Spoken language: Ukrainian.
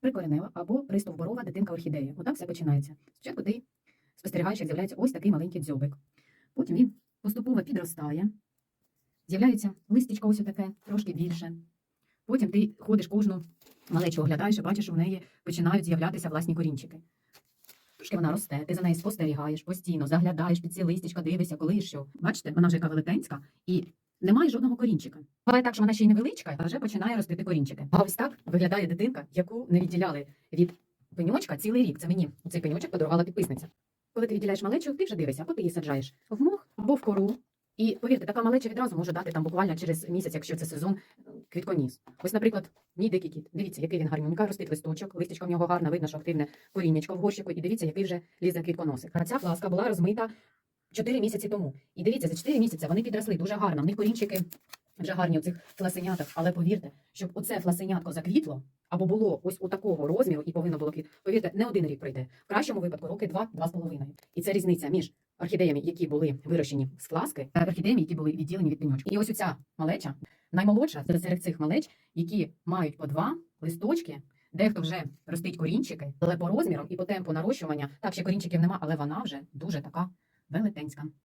прикоренева або пристовборова дитинка орхідеї. Отак все починається. Спочатку ти спостерігаєш, як з'являється ось такий маленький дзьобик. Потім він поступово підростає. З'являється листячко ось таке, трошки більше. Потім ти ходиш кожну малечу оглядаєш і бачиш, що в неї починають з'являтися власні корінчики. Трошки вона росте, ти за нею спостерігаєш постійно, заглядаєш під ці листячка, дивишся, коли і що. Бачите, вона вже яка велетенська і немає жодного корінчика. Буває так, що вона ще й невеличка, а вже починає ростити корінчики. А ось так виглядає дитинка, яку не відділяли від пеньочка цілий рік. Це мені цей пеньочок подарувала підписниця. Коли ти відділяєш малечу, ти вже дивишся, або ти її саджаєш в мох або в кору. І повірте, така малеча відразу може дати там буквально через місяць, якщо це сезон е, квітконіс. Ось, наприклад, мій дикий кіт. Дивіться, який він гарненька, ростить листочок, листячко в нього гарно, видно, що активне коріннячко в горщику, і дивіться, який вже лізе квітконосик. А ця пласка була розмита 4 місяці тому. І дивіться, за 4 місяці вони підросли дуже гарно. В них корінчики вже гарні у цих фласенятах. Але повірте, щоб оце фласенятко заквітло, або було ось у такого розміру і повинно було квіт. Повірте, не один рік пройде. В кращому випадку роки два-два з половиною. І це різниця між орхідеями, які були вирощені з фласки, та орхідеями, які були відділені від пеньочка. І ось оця малеча, наймолодша серед цих малеч, які мають по два листочки. Дехто вже ростить корінчики, але по розмірам і по темпу нарощування, так ще корінчиків нема, але вона вже дуже така велетенська.